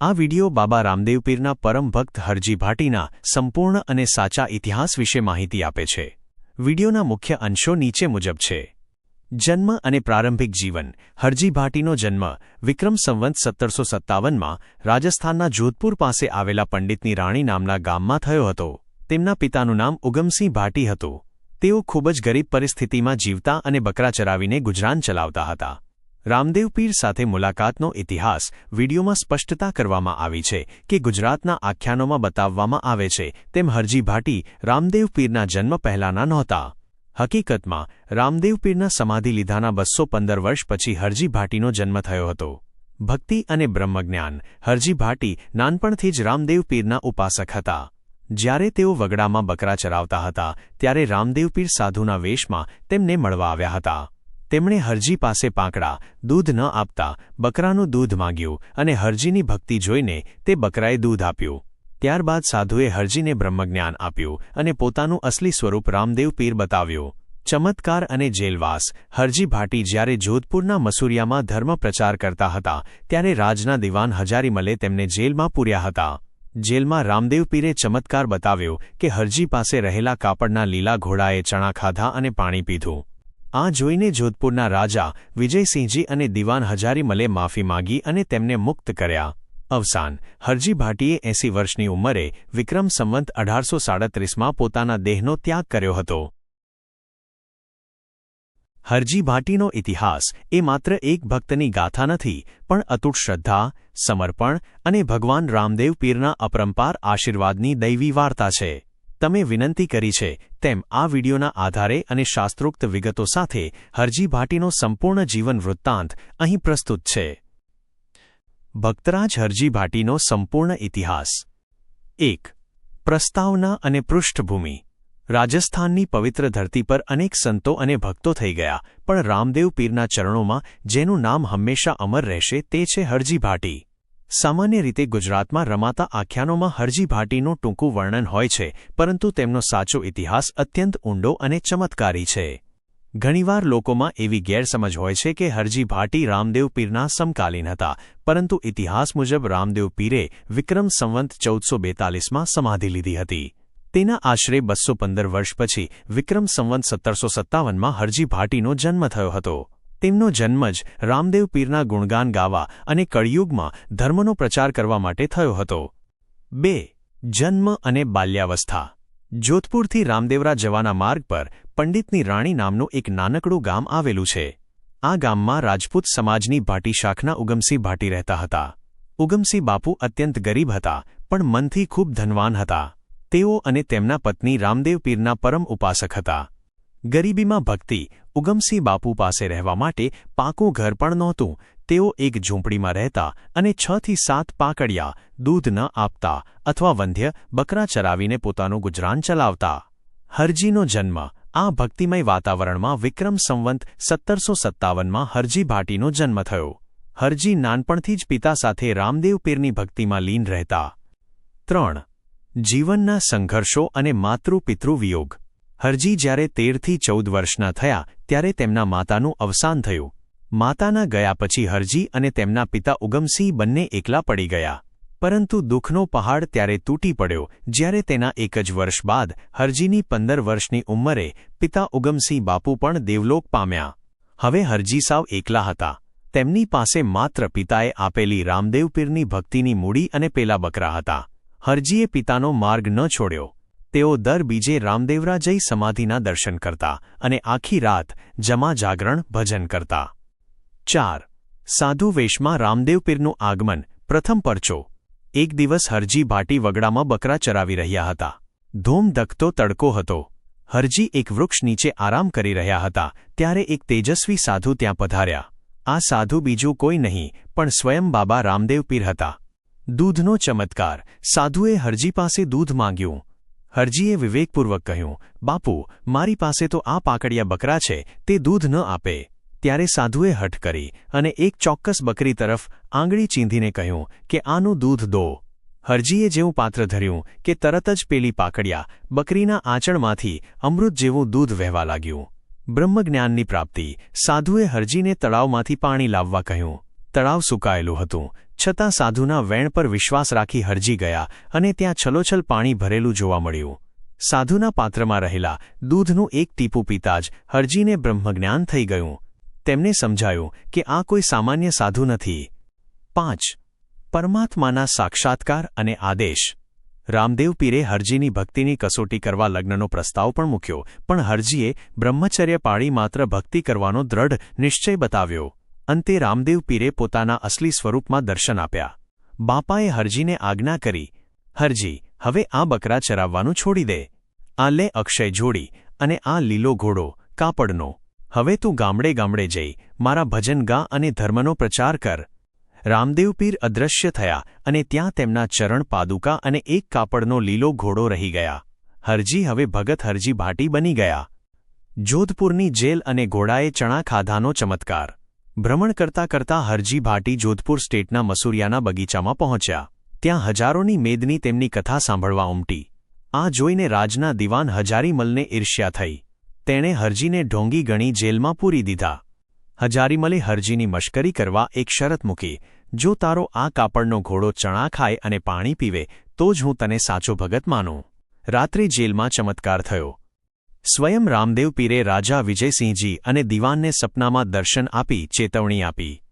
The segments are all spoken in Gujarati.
આ વિડિયો બાબા રામદેવ પીરના પરમ ભક્ત હરજી ભાટીના સંપૂર્ણ અને સાચા ઇતિહાસ વિશે માહિતી આપે છે. વિડિયોના મુખ્ય અંશો નીચે મુજબ છે. જન્મ અને પ્રારંભિક જીવન. હરજી ભાટીનો જન્મ વિક્રમ સંવંત સત્તરસો સત્તાવનમાં રાજસ્થાનના જોધપુર પાસે આવેલા પંડિતની રાણી નામના ગામમાં થયો હતો. તેમના પિતાનું નામ ઉગમસિંહ ભાટી હતું. તેઓ ખૂબ જ ગરીબ પરિસ્થિતિમાં જીવતા અને બકરા ચરાવીને ગુજરાન ચલાવતા હતા. રામદેવ પીર સાથે મુલાકાતનો ઇતિહાસ વિડીયોમાં સ્પષ્ટતા કરવામાં આવી છે કે ગુજરાતના આખ્યાનોમાં બતાવવામાં આવે છે તેમ હરજી ભાટી રામદેવ પીરના જન્મ પહેલાંના નહોતા. હકીકતમાં, રામદેવ પીરના સમાધિ લીધાના બસો પંદર વર્ષ પછી હરજી ભાટીનો જન્મ થયો હતો. ભક્તિ અને બ્રહ્મજ્ઞાન, હરજી ભાટી નાનપણથી જ રામદેવ પીરના ઉપાસક હતા. જ્યારે તેઓ વગડામાં બકરા ચરાવતા હતા, ત્યારે રામદેવ પીર સાધુના વેશમાં તેમને મળવા આવ્યા હતા. તેમણે હરજી પાસે પાંકડા, દૂધ ન આપતા બકરાનું દૂધ માંગ્યું અને હરજીની ભક્તિ જોઈને તે બકરાએ દૂધ આપ્યું. ત્યારબાદ સાધુએ હરજીને બ્રહ્મજ્ઞાન આપ્યું અને પોતાનું અસલી સ્વરૂપ રામદેવ પીર બતાવ્યું. ચમત્કાર અને જેલવાસ, હરજી ભાટી જ્યારે જોધપુરના મસુરિયામાં ધર્મ પ્રચાર કરતા હતા, ત્યારે રાજના દિવાન હજારીમલે તેમને જેલમાં પૂર્યા હતા. જેલમાં રામદેવ પીરે ચમત્કાર બતાવ્યો કે હરજી પાસે રહેલા કાપડના લીલા ઘોડાએ ચણા ખાધા અને પાણી પીધું. આ જોઈને જોધપુરના રાજા વિજયસિંહજી અને દિવાન હજારીમલે માફી માગી અને તેમને મુક્ત કર્યા. અવસાન, હરજી ભાટીએ એંસી વર્ષની ઉંમરે વિક્રમ સંવંત અઢારસો સાડત્રીસમાં પોતાના દેહનો ત્યાગ કર્યો હતો. હરજી ભાટીનો ઇતિહાસ એ માત્ર એક ભક્તની ગાથા નથી, પણ અતૂટ શ્રદ્ધા, સમર્પણ અને ભગવાન રામદેવ પીરના અપરંપાર આશીર્વાદની દૈવી વાર્તા છે. તમે વિનંતી કરી છે, તેમ આ વિડિયોના આધારે અને શાસ્ત્રોક્ત વિગતો સાથે હરજી ભાટીનો સંપૂર્ણ જીવન વૃત્તાંત અહીં પ્રસ્તુત છે. ભક્તરાજ હરજી ભાટીનો સંપૂર્ણ ઇતિહાસ. એક, પ્રસ્તાવના અને પૃષ્ઠભૂમિ. રાજસ્થાનની પવિત્ર ધરતી પર અનેક સંતો અને ભક્તો થઈ ગયા, પણ રામદેવ પીરના ચરણોમાં, જેનું નામ હંમેશા અમર રહેશે, તે છે હરજી ભાટી. સામાન્ય રીતે ગુજરાતમાં રમાતા આખ્યાનોમાં હરજી ભાટીનું ટૂંકું વર્ણન હોય છે, પરંતુ તેમનો સાચો ઇતિહાસ અત્યંત ઊંડો અને ચમત્કારી છે. ઘણીવાર લોકોમાં એવી ગેરસમજ હોય છે કે હરજી ભાટી રામદેવ પીરના સમકાલીન હતા, પરંતુ ઇતિહાસ મુજબ રામદેવ પીરે વિક્રમ સંવંત ચૌદસો બેતાલીસમાં સમાધિ લીધી હતી. તેના આશરે બસો પંદર વર્ષ પછી વિક્રમ સંવંત સત્તરસો સત્તાવનમાં હરજી ભાટીનો જન્મ થયો હતો. તેમનો જન્મ જ રામદેવ પીરના ગુણગાન ગાવા અને કળિયુગમાં ધર્મનો પ્રચાર કરવા માટે થયો હતો. બે. જન્મ અને બાલ્યાવસ્થા. જોધપુરથી રામદેવરા જવાના માર્ગ પર પંડિતની રાણી નામનું એક નાનકડું ગામ આવેલું છે. આ ગામમાં રાજપૂત સમાજની ભાટી શાખના ઉગમસિંહ ભાટી રહેતા હતા. ઉગમસિંહ બાપુ અત્યંત ગરીબ હતા, પણ મનથી ખૂબ ધનવાન હતા. તેઓ અને તેમના પત્ની રામદેવ પીરના પરમ ઉપાસક હતા. ગરીબીમાં ભક્તિ ઉગમસિંહ બાપુ પાસે રહેવા માટે પાકું ઘર પણ નહોતું. તેઓ એક ઝૂંપડીમાં રહેતા અને છ થી સાત પાકડિયા દૂધ ન આપતા અથવા વંધ્ય બકરા ચરાવીને પોતાનું ગુજરાન ચલાવતા. હરજીનો જન્મ આ ભક્તિમય વાતાવરણમાં વિક્રમ સંવંત સત્તરસો સત્તાવનમાં હરજી ભાટીનો જન્મ થયો. હરજી નાનપણથી જ પિતા સાથે રામદેવ પીરની ભક્તિમાં લીન રહેતા. ત્રણ. જીવનના સંઘર્ષો અને માતૃ વિયોગ. હરજી જ્યારે તેરથી ચૌદ વર્ષના થયા, ત્યારે તેમના માતાનું અવસાન થયું. માતાના ગયા પછી હરજી અને તેમના પિતા ઉગમસિંહ બંને એકલા પડી ગયા. પરંતુ દુઃખનો પહાડ ત્યારે તૂટી પડ્યો, જ્યારે તેના એક જ વર્ષ બાદ હરજીની પંદર વર્ષની ઉંમરે પિતા ઉગમસિંહ બાપુ પણ દેવલોક પામ્યા. હવે હરજી સાવ એકલા હતા. તેમની પાસે માત્ર પિતાએ આપેલી રામદેવપીરની ભક્તિની મૂડી અને પેલા બકરા હતા. હરજીએ પિતાનો માર્ગ ન છોડ્યો. તેઓ દર બીજે રામદેવરા જઈ સમાધિના દર્શન કરતા અને આખી રાત જમા જાગરણ ભજન કરતા. ચાર. સાધુ વેશમાં રામદેવપીરનું આગમન. પ્રથમ પરચો. એક દિવસ હરજી ભાટી વગડામાં બકરા ચરાવી રહ્યા હતા. ધૂમ ધકતો તડકો હતો. હરજી એક વૃક્ષ નીચે આરામ કરી રહ્યા હતા. ત્યારે એક તેજસ્વી સાધુ ત્યાં પધાર્યા. આ સાધુ બીજું કોઈ નહીં, પણ સ્વયં બાબા રામદેવપીર હતા. દૂધનો ચમત્કાર. સાધુએ હરજી પાસે દૂધ માંગ્યું. હરજીએ વિવેકપૂર્વક કહ્યું, બાપુ, મારી પાસે તો આ પાકડિયા બકરા છે, તે દૂધ ન આપે. ત્યારે સાધુએ હઠ કરી અને એક ચોક્કસ બકરી તરફ આંગળી ચીંધીને કહ્યું કે, આનું દૂધ દો. હરજીએ જેવું પાત્ર ધર્યું કે તરત જ પેલી પાકડિયા બકરીના આંચણમાંથી અમૃત જેવું દૂધ વહેવા લાગ્યું. બ્રહ્મજ્ઞાનની પ્રાપ્તિ, સાધુએ હરજીને તળાવમાંથી પાણી લાવવા કહ્યું. તળાવ સુકાયેલું હતું. છતાં સાધુના વેણ પર વિશ્વાસ રાખી હરજી ગયા અને ત્યાં છલોછલ પાણી ભરેલું જોવા મળ્યું. સાધુના પાત્રમાં રહેલા દૂધનું એક ટીપું પીતા જ હરજીને બ્રહ્મજ્ઞાન થઈ ગયું. તેમને સમજાયું કે આ કોઈ સામાન્ય સાધુ નથી. પાંચ. પરમાત્માના સાક્ષાત્કાર અને આદેશ. રામદેવ પીરે હરજીની ભક્તિની કસોટી કરવા લગ્નનો પ્રસ્તાવ પણ મૂક્યો, પણ હરજીએ બ્રહ્મચર્ય પાળી માત્ર ભક્તિ કરવાનો દ્રઢ નિશ્ચય બતાવ્યો. અંતે રામદેવ પીરે પોતાના અસલી સ્વરૂપમાં દર્શન આપ્યા. બાપાએ હરજીને આજ્ઞા કરી, હરજી, હવે આ બકરા ચરાવવાનું છોડી દે. આ લે અક્ષય જોડી અને આ લીલો ઘોડો, કાપડનો. હવે તું ગામડે ગામડે જઈ, મારા ભજન ગા અને ધર્મનો પ્રચાર કર. રામદેવ પીર અદૃશ્ય થયા અને ત્યાં તેમના ચરણ પાદુકા અને એક કાપડનો લીલો ઘોડો રહી ગયા. હરજી હવે ભગત હરજી ભાટી બની ગયા. જોધપુરની જેલ અને ઘોડાએ ચણા ખાધાનો ચમત્કાર. ભ્રમણ કરતા કરતા હરજી ભાટી જોધપુર સ્ટેટના મસૂરિયાના બગીચામાં પહોંચ્યા. ત્યાં હજારોની મેદની તેમની કથા સાંભળવા ઉમટી. આ જોઈને રાજના દિવાન હજારીમલને ઈર્ષ્યા થઈ. તેણે હરજીને ઢોંગી ગણી જેલમાં પૂરી દીધા. હજારીમલે હરજીની મશ્કરી કરવા એક શરત મૂકી. જો તારો આ કાપડનો ઘોડો ચણા ખાય અને પાણી પીવે, તો જ હું તને સાચો ભગત માનું. રાત્રે જેલમાં ચમત્કાર થયો. સ્વયં રામદેવ પીરે રાજા વિજયસિંહજી અને દિવાનને સપનામાં દર્શન આપી ચેતવણી આપી.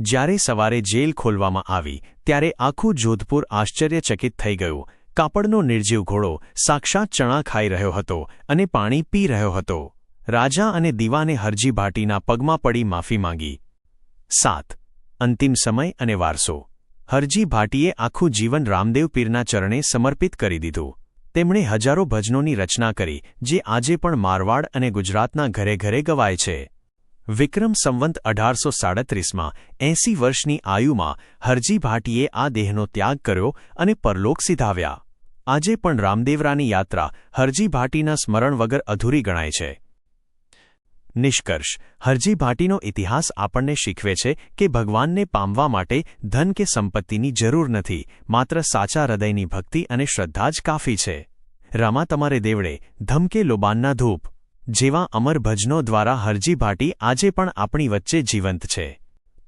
જ્યારે સવારે જેલ ખોલવામાં આવી, ત્યારે આખું જોધપુર આશ્ચર્યચકિત થઈ ગયું. કાપડનો નિર્જીવ ઘોડો સાક્ષાત ચણા ખાઈ રહ્યો હતો અને પાણી પી રહ્યો હતો. રાજા અને દીવાને હરજી ભાટીના પગમાં પડી માફી માંગી. સાત. અંતિમ સમય અને વારસો. હરજી ભાટીએ આખું જીવન રામદેવ પીરના ચરણે સમર્પિત કરી દીધું. તેમણે હજારો ભજનોની રચના કરી, જે આજે પણ મારવાડ અને ગુજરાતના ઘરે ઘરે ગવાય છે. વિક્રમ સંવંત અઢારસો સાડત્રીસમાં, એંસી વર્ષની આયુમાં, હરજી ભાટીએ આ દેહનો ત્યાગ કર્યો અને પરલોક સિધાવ્યા. આજે પણ રામદેવરાની યાત્રા, હરજી ભાટીના સ્મરણ વગર અધૂરી ગણાય છે. નિષ્કર્ષ. હરજી ભાટીનો ઇતિહાસ આપણને શીખવે છે કે ભગવાનને પામવા માટે ધન કે સંપત્તિની જરૂર નથી, માત્ર સાચા હૃદયની ભક્તિ અને શ્રદ્ધા જ કાફી છે. રામા તમારે દેવડે, ધમકે લોબાનના ધૂપ. જેવા અમર ભજનો દ્વારા હરજી ભાટી આજે પણ આપણી વચ્ચે જીવંત છે.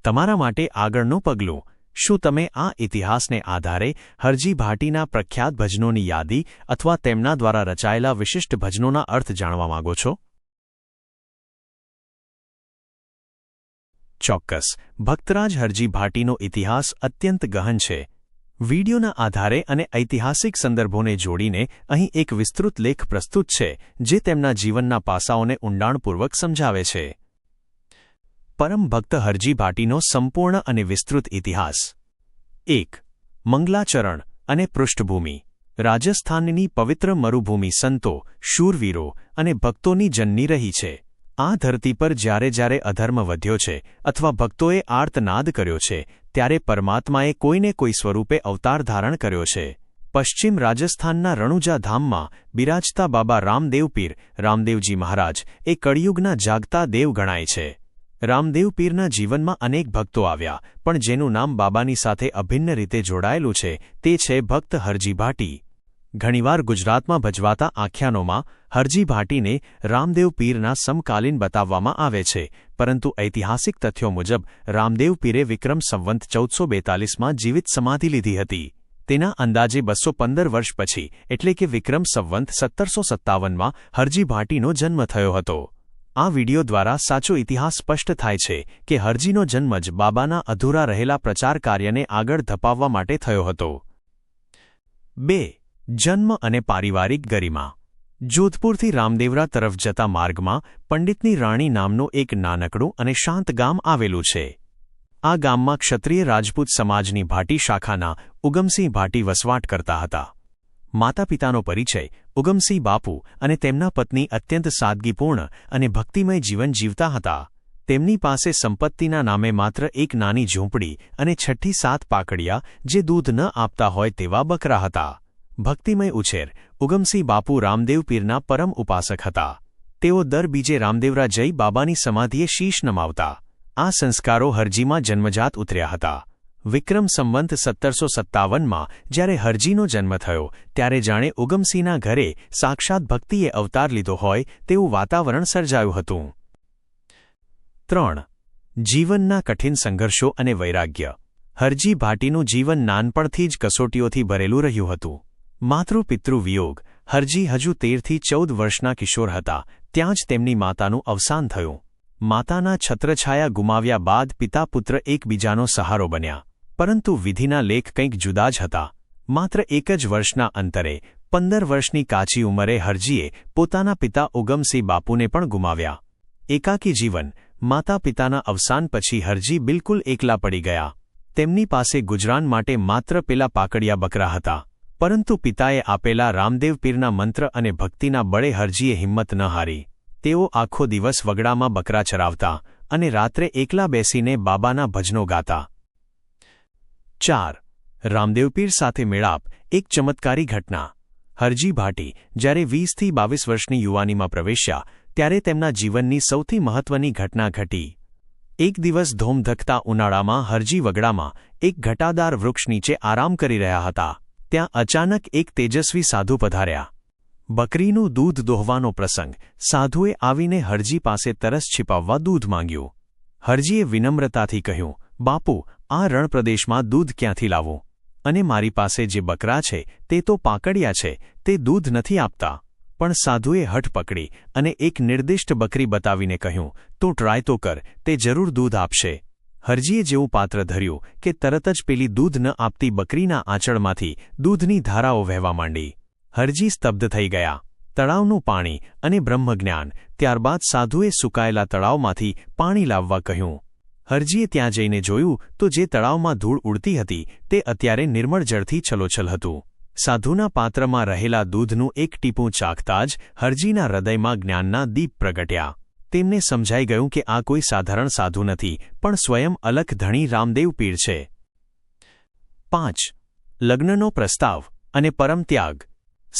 તમારા માટે આગળનું પગલું, શું તમે આ ઇતિહાસને આધારે હરજી ભાટીના પ્રખ્યાત ભજનોની યાદી અથવા તેમના દ્વારા રચાયેલા વિશિષ્ટ ભજનોના અર્થ જાણવા માંગો છો? ચોક્કસ. ભક્તરાજ હરજી ભાટીનો ઇતિહાસ અત્યંત ગહન છે. વિડીયોના આધારે અને ઐતિહાસિક સંદર્ભોને જોડીને અહીં એક વિસ્તૃત લેખ પ્રસ્તુત છે, જે તેમના જીવનના પાસાઓને ઊંડાણપૂર્વક સમજાવે છે. પરમ ભક્ત હરજી ભાટીનો સંપૂર્ણ અને વિસ્તૃત ઇતિહાસ. એક. મંગલાચરણ અને પૃષ્ઠભૂમિ. રાજસ્થાનની પવિત્ર મરુભૂમિ સંતો, શૂરવીરો અને ભક્તોની જન્ની રહી છે. આ ધરતી પર જ્યારે જ્યારે અધર્મ વધ્યો છે અથવા ભક્તોએ આર્તનાદ કર્યો છે, ત્યારે પરમાત્માએ કોઈને કોઈ સ્વરૂપે અવતાર ધારણ કર્યો છે. પશ્ચિમ રાજસ્થાનના રણુજા ધામમાં બિરાજતા બાબા રામદેવપીર રામદેવજી મહારાજ, એ કળિયુગના જાગતા દેવ ગણાય છે. રામદેવપીરના જીવનમાં અનેક ભક્તો આવ્યા, પણ જેનું નામ બાબાની સાથે અભિન્ન રીતે જોડાયેલું છે, તે છે ભક્ત હરજી ભાટી ઘણીવાર ગુજરાતમાં ભજવાતા આખ્યાનોમાં હરજી ભાટીને રામદેવ પીરના સમકાલીન બતાવવામાં આવે છે, પરંતુ ઐતિહાસિક તથ્યો મુજબ, રામદેવ પીરે વિક્રમ સંવંત ચૌદસો બેતાલીસમાં જીવિત સમાધિ લીધી હતી. તેના અંદાજે બસો પંદર વર્ષ પછી, એટલે કે વિક્રમ સંવંત સત્તરસો સત્તાવનમાં હરજી ભાટીનો જન્મ થયો હતો. આ વિડિયો દ્વારા સાચો ઇતિહાસ સ્પષ્ટ થાય છે કે હરજીનો જન્મ જ બાબાના અધૂરા રહેલા પ્રચાર કાર્યને આગળ ધપાવવા માટે થયો હતો. બે. જન્મ અને પારિવારિક ગરિમા. જોધપુરથી રામદેવરા તરફ જતા માર્ગમાં પંડિતની રાણી નામનું એક નાનકડું અને શાંત ગામ આવેલું છે. આ ગામમાં ક્ષત્રિય રાજપૂત સમાજની ભાટી શાખાના ઉગમસિંહ ભાટી વસવાટ કરતા હતા. માતા પિતાનો પરિચય, ઉગમસિંહ બાપુ અને તેમના પત્ની અત્યંત સાદગીપૂર્ણ અને ભક્તિમય જીવન જીવતા હતા. તેમની પાસે સંપત્તિના નામે માત્ર એક નાની ઝૂંપડી અને છઠ્ઠી સાત પાકડિયા જે દૂધ ન આપતા હોય તેવા બકરા હતા. ભક્તિમય ઉછેર. ઉગમસિંહ બાપુ રામદેવ પીરના પરમ ઉપાસક હતા. તેઓ દર બીજે રામદેવરા જઈ બાબાની સમાધિએ શીશ નમાવતા. આ સંસ્કારો હરજીમાં જન્મજાત ઉતર્યા હતા. વિક્રમ સંવંત સત્તરસો સત્તાવનમાં જ્યારે હરજીનો જન્મ થયો, ત્યારે જાણે ઉગમસિંહના ઘરે સાક્ષાત ભક્તિએ અવતાર લીધો હોય તેવું વાતાવરણ સર્જાયું હતું. ત્રણ. જીવનના કઠિન સંઘર્ષો અને વૈરાગ્ય. હરજી ભાટીનું જીવન નાનપણથી જ કસોટીઓથી ભરેલું રહ્યું હતું. માતૃપિતૃ વિયોગ હરજી હજુ તેરથી ચૌદ વર્ષના કિશોર હતા. ત્યાં જ તેમની માતાનું અવસાન થયું. માતાના છત્રછાયા ગુમાવ્યા બાદ પિતા પુત્ર એકબીજાનો સહારો બન્યા. પરંતુ વિધિના લેખ કંઈક જુદા જ હતા. માત્ર એક જ વર્ષના અંતરે, પંદર વર્ષની કાચી ઉંમરે હરજીએ પોતાના પિતા ઉગમસિંહ બાપુને પણ ગુમાવ્યા. એકાકી જીવન. માતા પિતાના અવસાન પછી હરજી બિલકુલ એકલા પડી ગયા. તેમની પાસે ગુજરાન માટે માત્ર પેલા પાકડિયા બકરા હતા. પરંતુ પિતાએ આપેલા રામદેવ પીરના મંત્ર અને ભક્તિના બળે હરજીએ હિંમત ન હારી. તેઓ આખો દિવસ વગડામાં બકરા ચરાવતા અને રાત્રે એકલા બેસીને બાબાના ભજનો ગાતા. ચાર. રામદેવપીર સાથે મેળાપ, એક ચમત્કારી ઘટના. હરજી ભાટી, જ્યારે વીસથી બાવીસ વર્ષની યુવાનીમાં પ્રવેશ્યા, ત્યારે તેમના જીવનની સૌથી મહત્વની ઘટના ઘટી. એક દિવસ ધોમધખતા ઉનાળામાં હરજી વગડામાં એક ઘટાદાર વૃક્ષ નીચે આરામ કરી રહ્યા હતા. ત્યાં અચાનક એક તેજસ્વી સાધુ પધાર્યા. બકરીનું દૂધ દોહવાનો પ્રસંગ, સાધુએ આવીને હરજી પાસે તરસ છિપાવવા દૂધ માંગ્યું. હરજીએ વિનમ્રતાથી કહ્યું, બાપુ, આ રણપ્રદેશમાં દૂધ ક્યાંથી લાવું? અને મારી પાસે જે બકરા છે, તે તો પાકડિયા છે, તે દૂધ નથી આપતા. પણ સાધુએ હઠ પકડી અને એક નિર્દિષ્ટ બકરી બતાવીને કહ્યું, તું ટ્રાય તો કર, તે જરૂર દૂધ આપશે. હરજીએ જેવું પાત્ર ધર્યું કે તરત જ પેલી દૂધ ન આપતી બકરીના આંચળમાંથી દૂધની ધારાઓ વહેવા માંડી. હરજી સ્તબ્ધ થઈ ગયા. તળાવનું પાણી અને બ્રહ્મજ્ઞાન ત્યારબાદ સાધુએ સુકાયેલા તળાવમાંથી પાણી લાવવા કહ્યું. હરજીએ ત્યાં જઈને જોયું તો જે તળાવમાં ધૂળ ઉડતી હતી તે અત્યારે નિર્મળ જળથી છલોછલ હતું. સાધુના પાત્રમાં રહેલા દૂધનું એક ટીપું ચાખતા જ હરજીના હૃદયમાં જ્ઞાનના દીપ પ્રગટ્યા. તેમને સમજાઈ ગયું કે આ કોઈ સાધારણ સાધુ નથી, પણ સ્વયં અલખ ધણી રામદેવ પીર છે. પાંચ. લગ્નનો પ્રસ્તાવ અને પરમ ત્યાગ.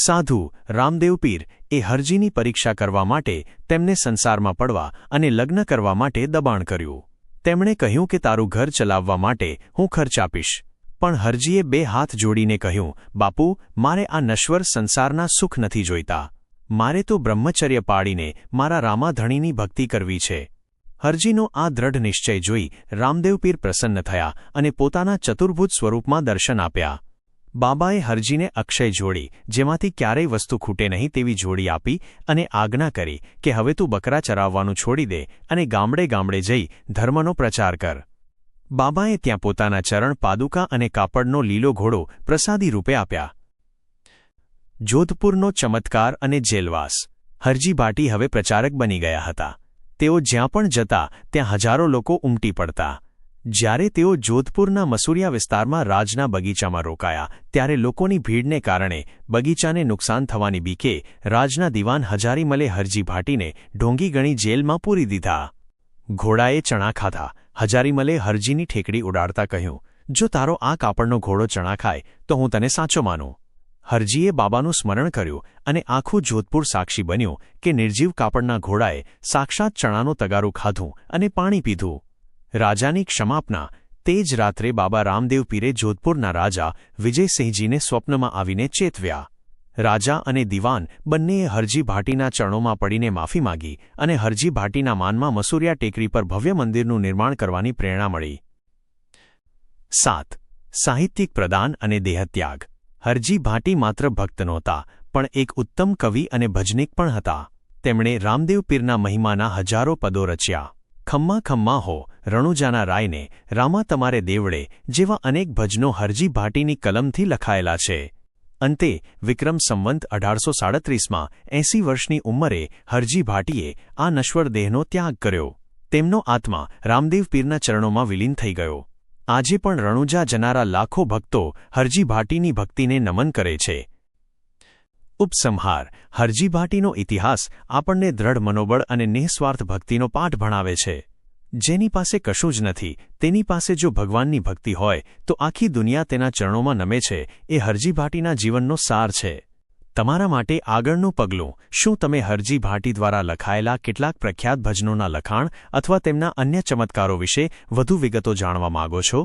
સાધુ, રામદેવ પીર, એ હરજીની પરીક્ષા કરવા માટે તેમને સંસારમાં પડવા અને લગ્ન કરવા માટે દબાણ કર્યું. તેમણે કહ્યું કે તારું ઘર ચલાવવા માટે હું ખર્ચ આપીશ. પણ હરજીએ બે હાથ જોડીને કહ્યું, બાપુ, મારે આ નશ્વર સંસારના સુખ નથી જોઈતા. મારે તો બ્રહ્મચર્ય પાડીને મારા રામાધણીની ભક્તિ કરવી છે. હરજીનો આ દ્રઢ નિશ્ચય જોઈ રામદેવપીર પ્રસન્ન થયા અને પોતાના ચતુર્ભુજ સ્વરૂપમાં દર્શન આપ્યા. બાબાએ હરજીને અક્ષય જોડી, જેમાંથી ક્યારેય વસ્તુ ખૂટે નહીં તેવી જોડી આપી અને આજ્ઞા કરી કે હવે તું બકરા ચરાવવાનું છોડી દે અને ગામડે ગામડે જઈ ધર્મનો પ્રચાર કર. બાબાએ ત્યાં પોતાના ચરણ પાદુકા અને કાપડનો લીલો ઘોડો પ્રસાદી રૂપે આપ્યા. જોધપુરનો ચમત્કાર અને જેલવાસ. હરજી ભાટી હવે પ્રચારક બની ગયા હતા. તેઓ જ્યાં પણ જતા, ત્યાં હજારો લોકો ઉમટી પડતા. જ્યારે તેઓ જોધપુરના મસુરિયા વિસ્તારમાં રાજના બગીચામાં રોકાયા, ત્યારે લોકોની ભીડને કારણે બગીચાને નુકસાન થવાની બીકે રાજના દિવાન હજારીમલે હરજી ભાટીને ઢોંગી ગણી જેલમાં પૂરી દીધા. ઘોડાએ ચણા ખાધા. હજારીમલે હરજીની ઠેકડી ઉડાડતા કહ્યું, જો તારો આ કાપડનો ઘોડો ચણા ખાય, તો હું તને સાચો માનું. હરજીએ બાબાનું સ્મરણ કર્યું અને આખું જોધપુર સાક્ષી બન્યું કે નિર્જીવ કાપડના ઘોડાએ સાક્ષાત ચણાનું તગારું ખાધું અને પાણી પીધું. રાજાની ક્ષમાપના તે જ રાત્રે બાબા રામદેવ પીરે જોધપુરના રાજા વિજયસિંહજીને સ્વપ્નમાં આવીને ચેતવ્યા. રાજા અને દિવાન બંનેએ હરજી ભાટીના ચરણોમાં પડીને માફી માગી અને હરજી ભાટીના માનમાં મસૂરિયા ટેકરી પર ભવ્ય મંદિરનું નિર્માણ કરવાની પ્રેરણા મળી. સાત. સાહિત્યિક પ્રદાન અને દેહત્યાગ. હરજી ભાટી માત્ર ભક્ત નહોતા, પણ એક ઉત્તમ કવિ અને ભજનિક પણ હતા. તેમણે રામદેવ પીરના મહિમાના હજારો પદો રચ્યા. ખમ્મા ખમ્મા હો, રણુજાના રાયને, રામા તમારે દેવડે જેવા અનેક ભજનો હરજી ભાટીની કલમથી લખાયેલા છે. અંતે, વિક્રમ સંવંત અઢારસો સાડત્રીસમાં એંસી વર્ષની ઉંમરે હરજી ભાટીએ આ નશ્વર દેહનો ત્યાગ કર્યો. તેમનો આત્મા રામદેવ પીરના ચરણોમાં વિલીન થઈ ગયો. આજે પણ રણુજા જનારા લાખો ભક્તો હરજી ભાટીની ભક્તિને નમન કરે છે. ઉપસંહાર. હરજી ભાટીનો ઇતિહાસ આપણને દ્રઢ મનોબળ અને નિઃસ્વાર્થ ભક્તિનો પાઠ ભણાવે છે. જેની પાસે કશું જ નથી, તેની પાસે જો ભગવાનની ભક્તિ હોય, તો આખી દુનિયા તેના ચરણોમાં નમે છે, એ હરજી ભાટીના જીવનનો સાર છે. તમારા માટે આગળનું પગલું, શું તમે હરજી ભાટી દ્વારા લખાયેલા કેટલાક પ્રખ્યાત ભજનોના લખાણ અથવા તેમના અન્ય ચમત્કારો વિશે વધુ વિગતો જાણવા માગો છો?